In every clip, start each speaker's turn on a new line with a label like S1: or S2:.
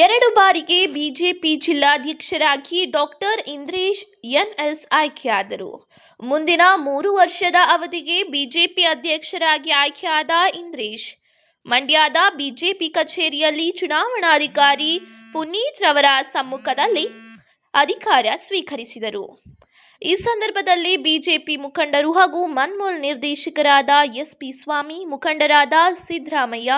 S1: ಎರಡು ಬಾರಿಗೆ ಬಿಜೆಪಿ ಜಿಲ್ಲಾಧ್ಯಕ್ಷರಾಗಿ ಡಾಕ್ಟರ್ ಇಂದ್ರೇಶ್ ಎನ್ಎಸ್ ಆಯ್ಕೆಯಾದರು. ಮುಂದಿನ ಮೂರು ವರ್ಷದ ಅವಧಿಗೆ ಬಿಜೆಪಿ ಅಧ್ಯಕ್ಷರಾಗಿ ಆಯ್ಕೆಯಾದ ಇಂದ್ರೇಶ್. ಮಂಡ್ಯದ ಬಿಜೆಪಿ ಕಚೇರಿಯಲ್ಲಿ ಚುನಾವಣಾಧಿಕಾರಿ ಪುನೀತ್ ರವರ ಸಮ್ಮುಖದಲ್ಲಿ ಅಧಿಕಾರ ಸ್ವೀಕರಿಸಿದರು. ಈ ಸಂದರ್ಭದಲ್ಲಿ ಬಿಜೆಪಿ ಮುಖಂಡರು ಹಾಗೂ ಮನ್ಮೋಲ್ ನಿರ್ದೇಶಕರಾದ ಎಸ್ಪಿ ಸ್ವಾಮಿ, ಮುಖಂಡರಾದ ಸಿದ್ದರಾಮಯ್ಯ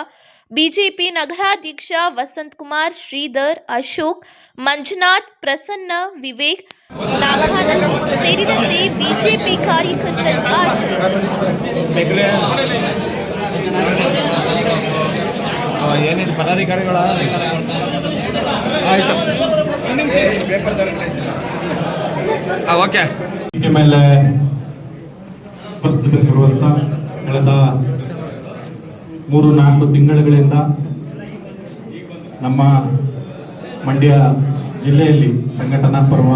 S1: ಬಿಜೆಪಿ ನಗರಾಧ್ಯಕ್ಷ ವಸಂತ್ ಕುಮಾರ್ ಶ್ರೀಧರ್ ಅಶೋಕ್ ಮಂಜುನಾಥ್ ಪ್ರಸನ್ನ ವಿವೇಕ್ ನಾಗಾನಂದ್ ಸೇರಿದಂತೆ ಬಿಜೆಪಿ ಕಾರ್ಯಕರ್ತರು ಹಾಜರಿದ್ದರು.
S2: ಮೇಲೆ ಉಪಸ್ಥಿತರಿರುವಂತಹ ಮೂರು ನಾಲ್ಕು ತಿಂಗಳುಗಳಿಂದ ನಮ್ಮ ಮಂಡ್ಯ ಜಿಲ್ಲೆಯಲ್ಲಿ ಸಂಘಟನಾ ಪರ್ವ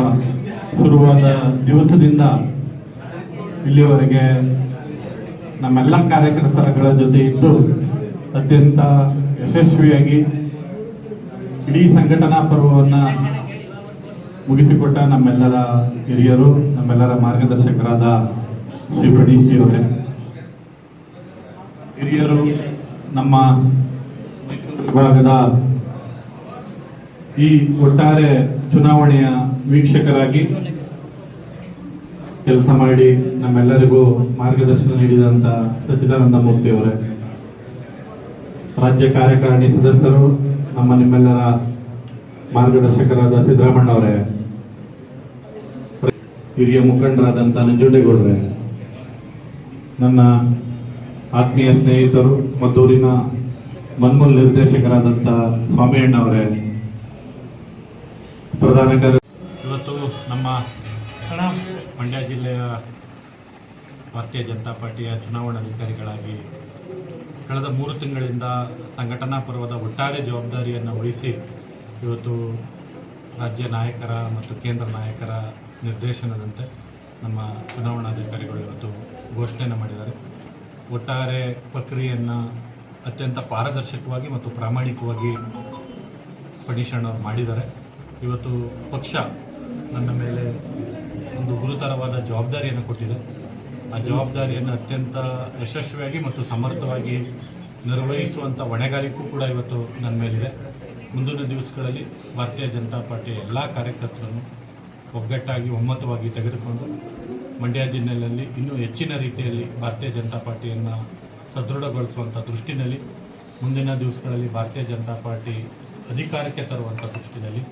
S2: ಶುರುವಾದ ದಿವಸದಿಂದ ಇಲ್ಲಿಯವರೆಗೆ ನಮ್ಮೆಲ್ಲ ಕಾರ್ಯಕರ್ತರ ಜೊತೆ ಇದ್ದು ಅತ್ಯಂತ ಯಶಸ್ವಿಯಾಗಿ ಇಡೀ ಸಂಘಟನಾ ಪರ್ವವನ್ನು ಮುಗಿಸಿಕೊಟ್ಟ ನಮ್ಮೆಲ್ಲರ ಹಿರಿಯರು, ನಮ್ಮೆಲ್ಲರ ಮಾರ್ಗದರ್ಶಕರಾದ ಶ್ರೀ ಪಡೀಶಿಯವರೇ ಹಿರಿಯರು ನಮ್ಮ ವಿಭಾಗದ ಈ ಒಟ್ಟಾರೆ ಚುನಾವಣೆಯ ವೀಕ್ಷಕರಾಗಿ ಕೆಲಸ ಮಾಡಿ ನಮ್ಮೆಲ್ಲರಿಗೂ ಮಾರ್ಗದರ್ಶನ ನೀಡಿದಂತ ಸಚ್ಚಿದಾನಂದ ಮೂರ್ತಿ ಅವರೇ. ರಾಜ್ಯ ಕಾರ್ಯಕಾರಿಣಿ ಸದಸ್ಯರು, ನಮ್ಮ ನಿಮ್ಮೆಲ್ಲರ ಮಾರ್ಗದರ್ಶಕರಾದ ಸಿದ್ದರಾಮಣ್ಣ ಅವರೇ, ಹಿರಿಯ ಮುಖಂಡರಾದಂಥ ನಂಜುಂಡೇಗೌಡರೇ, ನನ್ನ ಆತ್ಮೀಯ ಸ್ನೇಹಿತರು ಮದ್ದೂರಿನ ಮನ್ಮೂಲ್ ನಿರ್ದೇಶಕರಾದಂಥ ಸ್ವಾಮಿಯಣ್ಣ ಅವರೇ, ಪ್ರಧಾನ ಕಾರ್ಯ ಇವತ್ತು ನಮ್ಮ ಮಂಡ್ಯ ಜಿಲ್ಲೆಯ ಭಾರತೀಯ ಜನತಾ ಪಾರ್ಟಿಯ ಚುನಾವಣಾಧಿಕಾರಿಗಳಾಗಿ ಕಳೆದ ಮೂರು ತಿಂಗಳಿಂದ ಸಂಘಟನಾ ಪರ್ವದ ಒಟ್ಟಾರೆ ಜವಾಬ್ದಾರಿಯನ್ನು ವಹಿಸಿ ಇವತ್ತು ರಾಜ್ಯ ನಾಯಕರ ಮತ್ತು ಕೇಂದ್ರ ನಾಯಕರ ನಿರ್ದೇಶನದಂತೆ ನಮ್ಮ ಚುನಾವಣಾಧಿಕಾರಿಗಳು ಇವತ್ತು ಘೋಷಣೆಯನ್ನು ಮಾಡಿದ್ದಾರೆ. ಒಟ್ಟಾರೆ ಪ್ರಕ್ರಿಯೆಯನ್ನು ಅತ್ಯಂತ ಪಾರದರ್ಶಕವಾಗಿ ಮತ್ತು ಪ್ರಾಮಾಣಿಕವಾಗಿ ಪಡಿಶಣ್ಣವ್ರು ಮಾಡಿದ್ದಾರೆ. ಇವತ್ತು ಪಕ್ಷ ನನ್ನ ಮೇಲೆ ಒಂದು ಗುರುತರವಾದ ಜವಾಬ್ದಾರಿಯನ್ನು ಕೊಟ್ಟಿದೆ. ಆ ಜವಾಬ್ದಾರಿಯನ್ನು ಅತ್ಯಂತ ಯಶಸ್ವಿಯಾಗಿ ಮತ್ತು ಸಮರ್ಥವಾಗಿ ನಿರ್ವಹಿಸುವಂಥ ಹೊಣೆಗಾರಿಕೆಯೂ ಕೂಡ ಇವತ್ತು ನನ್ನ ಮೇಲಿದೆ. ಮುಂದಿನ ದಿವಸಗಳಲ್ಲಿ ಭಾರತೀಯ ಜನತಾ ಪಾರ್ಟಿಯ ಎಲ್ಲ ಕಾರ್ಯಕರ್ತರನ್ನು ಒಗ್ಗಟ್ಟಾಗಿ ಒಮ್ಮತವಾಗಿ ತೆಗೆದುಕೊಂಡು ಮಂಡ್ಯ ಜಿಲ್ಲೆಯಲ್ಲಿ ಇನ್ನೂ ಹೆಚ್ಚಿನ ರೀತಿಯಲ್ಲಿ ಭಾರತೀಯ ಜನತಾ ಪಾರ್ಟಿಯನ್ನು ಸದೃಢಗೊಳಿಸುವಂಥ ದೃಷ್ಟಿನಲ್ಲಿ, ಮುಂದಿನ ದಿವಸಗಳಲ್ಲಿ ಭಾರತೀಯ ಜನತಾ ಪಾರ್ಟಿ ಅಧಿಕಾರಕ್ಕೆ ತರುವಂಥ ದೃಷ್ಟಿನಲ್ಲಿ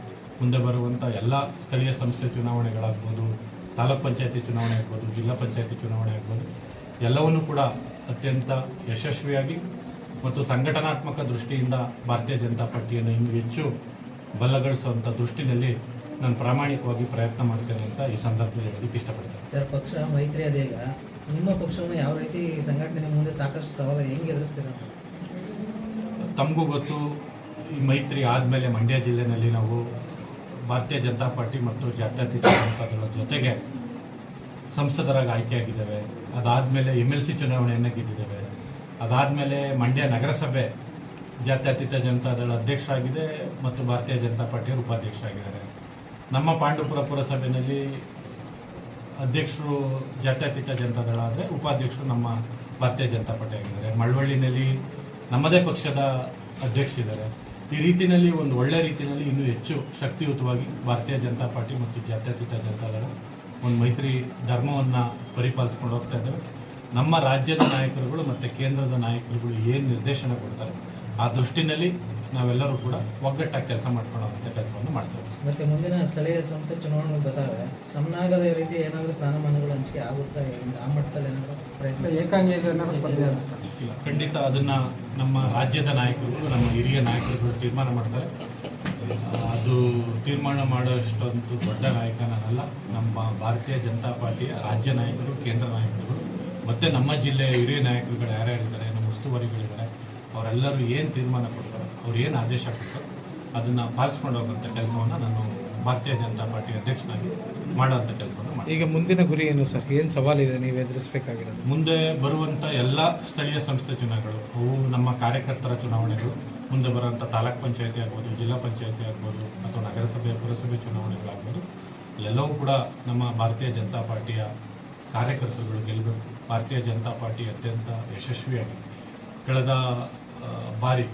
S2: ಮುಂದೆ ಬರುವಂಥ ಎಲ್ಲ ಸ್ಥಳೀಯ ಸಂಸ್ಥೆ ಚುನಾವಣೆಗಳಾಗ್ಬೋದು, ತಾಲೂಕ್ ಪಂಚಾಯತಿ ಚುನಾವಣೆ ಆಗ್ಬೋದು, ಜಿಲ್ಲಾ ಪಂಚಾಯತಿ ಚುನಾವಣೆ ಆಗ್ಬೋದು, ಎಲ್ಲವನ್ನೂ ಕೂಡ ಅತ್ಯಂತ ಯಶಸ್ವಿಯಾಗಿ ಮತ್ತು ಸಂಘಟನಾತ್ಮಕ ದೃಷ್ಟಿಯಿಂದ ಭಾರತೀಯ ಜನತಾ ಪಾರ್ಟಿಯನ್ನು ಇನ್ನೂ ಹೆಚ್ಚು ಬಲಗೊಳಿಸುವಂಥ ದೃಷ್ಟಿನಲ್ಲಿ ನಾನು ಪ್ರಾಮಾಣಿಕವಾಗಿ ಪ್ರಯತ್ನ ಮಾಡ್ತೇನೆ ಅಂತ ಈ ಸಂದರ್ಭದಲ್ಲಿ ಹೇಳೋದಕ್ಕೆ ಇಷ್ಟಪಡ್ತೇನೆ.
S3: ಸರ್ ಪಕ್ಷ ಮೈತ್ರಿ ಅದೇಗ ನಿಮ್ಮ ಪಕ್ಷವನ್ನು ಯಾವ ರೀತಿ ಸಂಘಟನೆ ಮುಂದೆ ಸಾಕಷ್ಟು ಸವಾಲು ಹೆಂಗೆ ಎದುರಿಸ್ತೀರ?
S2: ತಮಗೂ ಗೊತ್ತು ಈ ಮೈತ್ರಿ ಆದಮೇಲೆ ಮಂಡ್ಯ ಜಿಲ್ಲೆಯಲ್ಲಿ ನಾವು ಭಾರತೀಯ ಜನತಾ ಪಾರ್ಟಿ ಮತ್ತು ಜಾತ್ಯತೀತ ಜನತಾದಳ ಜೊತೆಗೆ ಸಂಸದರಾಗಿ ಆಯ್ಕೆಯಾಗಿದ್ದೇವೆ. ಅದಾದಮೇಲೆ ಎಂ ಎಲ್ ಸಿ ಚುನಾವಣೆಯನ್ನು ಗೆದ್ದಿದ್ದೇವೆ. ಅದಾದಮೇಲೆ ಮಂಡ್ಯ ನಗರಸಭೆ ಜಾತ್ಯತೀತ ಜನತಾದಳ ಅಧ್ಯಕ್ಷರಾಗಿದೆ ಮತ್ತು ಭಾರತೀಯ ಜನತಾ ಪಾರ್ಟಿಯವರು ಉಪಾಧ್ಯಕ್ಷರಾಗಿದ್ದಾರೆ. ನಮ್ಮ ಪಾಂಡುಪುರ ಪುರಸಭೆಯಲ್ಲಿ ಅಧ್ಯಕ್ಷರು ಜಾತ್ಯತೀತ ಜನತಾದಳ ಆದರೆ ಉಪಾಧ್ಯಕ್ಷರು ನಮ್ಮ ಭಾರತೀಯ ಜನತಾ ಪಾರ್ಟಿ ಆಗಿದ್ದಾರೆ. ಮಳವಳ್ಳಿನಲ್ಲಿ ನಮ್ಮದೇ ಪಕ್ಷದ ಅಧ್ಯಕ್ಷರಿದ್ದಾರೆ ಈ ರೀತಿಯಲ್ಲಿ ಒಂದು ಒಳ್ಳೆ ರೀತಿಯಲ್ಲಿ ಇನ್ನೂ ಹೆಚ್ಚು ಶಕ್ತಿಯುತವಾಗಿ ಭಾರತೀಯ ಜನತಾ ಪಾರ್ಟಿ ಮತ್ತು ಜಾತ್ಯತೀತ ಜನತಾದಳ ಒಂದು ಮೈತ್ರಿ ಧರ್ಮವನ್ನು ಪರಿಪಾಲಿಸ್ಕೊಂಡು ಹೋಗ್ತಾ ಇದ್ದಾರೆ. ನಮ್ಮ ರಾಜ್ಯದ ನಾಯಕರುಗಳು ಮತ್ತು ಕೇಂದ್ರದ ನಾಯಕರುಗಳು ಏನು ನಿರ್ದೇಶನ ಕೊಡ್ತಾರೆ? ಆ ದೃಷ್ಟಿನಲ್ಲಿ ನಾವೆಲ್ಲರೂ ಕೂಡ ಒಗ್ಗಟ್ಟಾಗಿ ಕೆಲಸ ಮಾಡ್ಕೊಳ್ಳೋ ಕೆಲಸವನ್ನು ಮಾಡ್ತೇವೆ.
S3: ಮತ್ತೆ ಮುಂದಿನ ಸ್ಥಳೀಯ ಸಂಸತ್ ಚುನಾವಣೆ ಬರ್ತಾರೆ ಸಮನಾಗದ ರೀತಿ ಏನಾದರೂ ಸ್ಥಾನಮಾನಗಳು ಹಂಚಿಕೆ ಆಗುತ್ತಾ ಆ ಮಟ್ಟದಲ್ಲಿ ಏನಾದರೂ ಪ್ರಯತ್ನ
S4: ಏನಾದರೂ ಸ್ಪರ್ಧೆ ಆಗುತ್ತೆ?
S2: ಇಲ್ಲ ಖಂಡಿತ ಅದನ್ನು ನಮ್ಮ ರಾಜ್ಯದ ನಾಯಕರುಗಳು ನಮ್ಮ ಹಿರಿಯ ನಾಯಕರುಗಳು ತೀರ್ಮಾನ ಮಾಡ್ತಾರೆ. ಅದು ತೀರ್ಮಾನ ಮಾಡೋಷ್ಟೊಂದು ದೊಡ್ಡ ನಾಯಕ ನಾನಲ್ಲ ನಮ್ಮ ಭಾರತೀಯ ಜನತಾ ಪಾರ್ಟಿಯ ರಾಜ್ಯ ನಾಯಕರು ಕೇಂದ್ರ ನಾಯಕರುಗಳು ಮತ್ತು ನಮ್ಮ ಜಿಲ್ಲೆಯ ಹಿರಿಯ ನಾಯಕರುಗಳು ಯಾರ್ಯಾರಿದ್ದಾರೆ ನಮ್ಮ ಉಸ್ತುವಾರಿಗಳಿದ್ದಾರೆ ಅವರೆಲ್ಲರೂ ಏನು ತೀರ್ಮಾನ ಕೊಡ್ತಾರೆ ಅವ್ರು ಏನು ಆದೇಶ ಕೊಡ್ತಾರೆ ಅದನ್ನು ಪಾಲಿಸ್ಕೊಂಡು ಹೋಗುವಂಥ ಕೆಲಸವನ್ನು ನಾನು ಭಾರತೀಯ ಜನತಾ ಪಾರ್ಟಿ ಅಧ್ಯಕ್ಷನಾಗಿ ಮಾಡುವಂಥ ಕೆಲಸವನ್ನು ಮಾಡಿ
S5: ಈಗ ಮುಂದಿನ ಗುರಿ ಏನು ಸರ್? ಏನು ಸವಾಲಿದೆ ನೀವು ಎದುರಿಸಬೇಕಾಗಿರೋದು?
S2: ಮುಂದೆ ಬರುವಂಥ ಎಲ್ಲ ಸ್ಥಳೀಯ ಸಂಸ್ಥೆ ಚುನಾವಣೆಗಳು ಅವು ನಮ್ಮ ಕಾರ್ಯಕರ್ತರ ಚುನಾವಣೆಗಳು ಮುಂದೆ ಬರುವಂಥ ತಾಲೂಕ್ ಪಂಚಾಯತಿ ಆಗ್ಬೋದು ಜಿಲ್ಲಾ ಪಂಚಾಯತಿ ಆಗ್ಬೋದು ಅಥವಾ ನಗರಸಭೆ ಪುರಸಭೆ ಚುನಾವಣೆಗಳಾಗ್ಬೋದು ಅಲ್ಲೆಲ್ಲವೂ ಕೂಡ ನಮ್ಮ ಭಾರತೀಯ ಜನತಾ ಪಾರ್ಟಿಯ ಕಾರ್ಯಕರ್ತರುಗಳು ಗೆಲ್ಲಬೇಕು ಭಾರತೀಯ ಜನತಾ ಪಾರ್ಟಿ ಅತ್ಯಂತ ಯಶಸ್ವಿಯಾಗಿ ಕಳೆದ ಬಾರಿ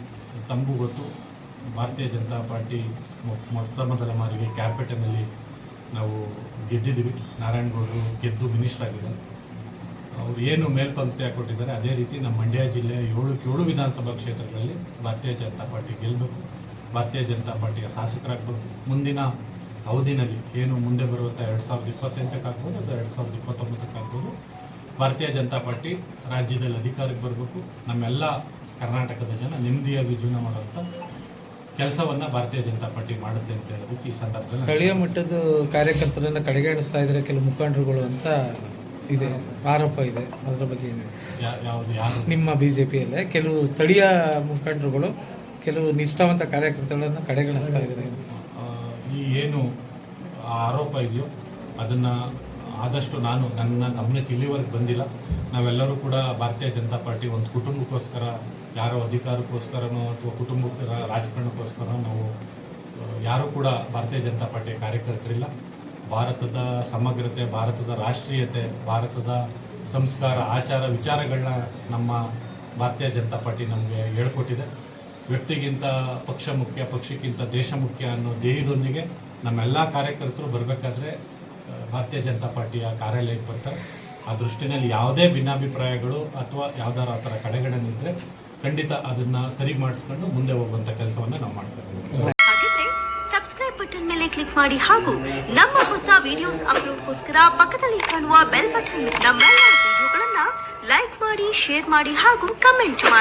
S2: ತಂಬು ಗೊತ್ತು. ಭಾರತೀಯ ಜನತಾ ಪಾರ್ಟಿ ಮೊಟ್ಟ ಮೊದಲ ಮಾರಿಗೆ ಕ್ಯಾಪಿಟಲ್ನಲ್ಲಿ ನಾವು ಗೆದ್ದಿದ್ದೀವಿ. ನಾರಾಯಣಗೌಡರು ಗೆದ್ದು ಮಿನಿಸ್ಟರ್ ಆಗಿದ್ದಾರೆ. ಅವರು ಏನು ಮೇಲ್ಪಂಕ್ತಿ ಹಾಕ್ಕೊಟ್ಟಿದ್ದಾರೆ ಅದೇ ರೀತಿ ನಮ್ಮ ಮಂಡ್ಯ ಜಿಲ್ಲೆ ಏಳು ಏಳು ವಿಧಾನಸಭಾ ಕ್ಷೇತ್ರಗಳಲ್ಲಿ ಭಾರತೀಯ ಜನತಾ ಪಾರ್ಟಿ ಗೆಲ್ಲಬೇಕು ಭಾರತೀಯ ಜನತಾ ಪಾರ್ಟಿಯ ಶಾಸಕರಾಗಬೇಕು. ಮುಂದಿನ ಅವಧಿನಲ್ಲಿ ಏನು ಮುಂದೆ ಬರುವಂಥ ಎರಡು ಸಾವಿರದ ಇಪ್ಪತ್ತೆಂಟಕ್ಕಾಗ್ಬೋದು ಅಥವಾ ಎರಡು ಸಾವಿರದ ಇಪ್ಪತ್ತೊಂಬತ್ತಕ್ಕಾಗ್ಬೋದು ಭಾರತೀಯ ಜನತಾ ಪಾರ್ಟಿ ರಾಜ್ಯದಲ್ಲಿ ಅಧಿಕಾರಕ್ಕೆ ಬರಬೇಕು. ನಮ್ಮೆಲ್ಲ ಕರ್ನಾಟಕದ ಜನ ನೆಮ್ಮದಿಯಾಗಿ ಜೀವನ ಮಾಡುವಂಥ ಕೆಲಸವನ್ನು ಭಾರತೀಯ ಜನತಾ ಪಾರ್ಟಿ ಮಾಡುತ್ತೆ ಅಂತ ಹೇಳೋದಕ್ಕೆ ಈ ಸಂದರ್ಭದಲ್ಲಿ
S5: ಸ್ಥಳೀಯ ಮಟ್ಟದ ಕಾರ್ಯಕರ್ತರನ್ನ ಕಡೆಗಣಿಸ್ತಾ ಇದ್ದಾರೆ ಕೆಲವು ಮುಖಂಡರುಗಳು ಅಂತ ಇದೆ ಆರೋಪ ಇದೆ. ಅದರ ಬಗ್ಗೆ ಏನು
S2: ಯಾವುದು ಯಾರು?
S5: ನಿಮ್ಮ ಬಿ ಜೆ ಪಿಯಲ್ಲೇ ಕೆಲವು ಸ್ಥಳೀಯ ಮುಖಂಡರುಗಳು ಕೆಲವು ನಿಷ್ಠಾವಂತ ಕಾರ್ಯಕರ್ತರನ್ನು ಕಡೆಗಣಿಸ್ತಾ ಇದ್ದಾರೆ
S2: ಈ ಏನು ಆ ಆರೋಪ ಇದೆಯೋ ಅದನ್ನು ಆದಷ್ಟು ನಾನು ನನ್ನ ಗಮನಕ್ಕೆ ಇಲ್ಲಿವರೆಗೆ ಬಂದಿಲ್ಲ. ನಾವೆಲ್ಲರೂ ಕೂಡ ಭಾರತೀಯ ಜನತಾ ಪಾರ್ಟಿ ಒಂದು ಕುಟುಂಬಕ್ಕೋಸ್ಕರ, ಯಾರೋ ಅಧಿಕಾರಕ್ಕೋಸ್ಕರನೋ ಅಥವಾ ಕುಟುಂಬಕ್ಕೆ ರಾಜಕಾರಣಕ್ಕೋಸ್ಕರ ನಾವು ಯಾರೂ ಕೂಡ ಭಾರತೀಯ ಜನತಾ ಪಾರ್ಟಿಯ ಕಾರ್ಯಕರ್ತರಿಲ್ಲ. ಭಾರತದ ಸಮಗ್ರತೆ, ಭಾರತದ ರಾಷ್ಟ್ರೀಯತೆ, ಭಾರತದ ಸಂಸ್ಕಾರ, ಆಚಾರ ವಿಚಾರಗಳನ್ನ ನಮ್ಮ ಭಾರತೀಯ ಜನತಾ ಪಾರ್ಟಿ ನಮಗೆ ಹೇಳ್ಕೊಟ್ಟಿದೆ. ವ್ಯಕ್ತಿಗಿಂತ ಪಕ್ಷ ಮುಖ್ಯ, ಪಕ್ಷಕ್ಕಿಂತ ದೇಶ ಮುಖ್ಯ ಅನ್ನೋ ದೇಹದೊಂದಿಗೆ ನಮ್ಮೆಲ್ಲ ಕಾರ್ಯಕರ್ತರು ಬರಬೇಕಾದ್ರೆ ಭಾರತೀಯ ಜನತಾ ಪಾರ್ಟಿಯ ಕಾರ್ಯಾಲಯಕ್ಕೆ ಬರ್ತಾರೆ ಆ ದೃಷ್ಟಿನಲ್ಲಿ ಯಾವುದೇ ಭಿನ್ನಾಭಿಪ್ರಾಯಗಳು ಅಥವಾ ಯಾವ್ದಾರ ಆ ಥರ ಕಡೆಗಳ ನಿಂತರೆ ಖಂಡಿತ ಅದನ್ನ ಸರಿ ಮಾಡಿಸ್ಕೊಂಡು ಮುಂದೆ ಹೋಗುವಂಥ ಕೆಲಸವನ್ನು ನಾವು ಮಾಡ್ತಾ ಇದ್ದೀವಿ.
S6: ಸಬ್ಸ್ಕ್ರೈಬ್ ಬಟನ್ ಮೇಲೆ ಕ್ಲಿಕ್ ಮಾಡಿ ಹಾಗೂ ನಮ್ಮ ಹೊಸ ವಿಡಿಯೋಸ್ ಅಪ್ಲೋಡ್ಗೋಸ್ಕರ ಪಕ್ಕದಲ್ಲಿ ಕಾಣುವ ಬೆಲ್ ಬಟನ್ ನಮ್ಮ ವಿಡಿಯೋಗಳನ್ನ ಲೈಕ್ ಮಾಡಿ ಶೇರ್ ಮಾಡಿ ಹಾಗೂ ಕಮೆಂಟ್ ಮಾಡಿ.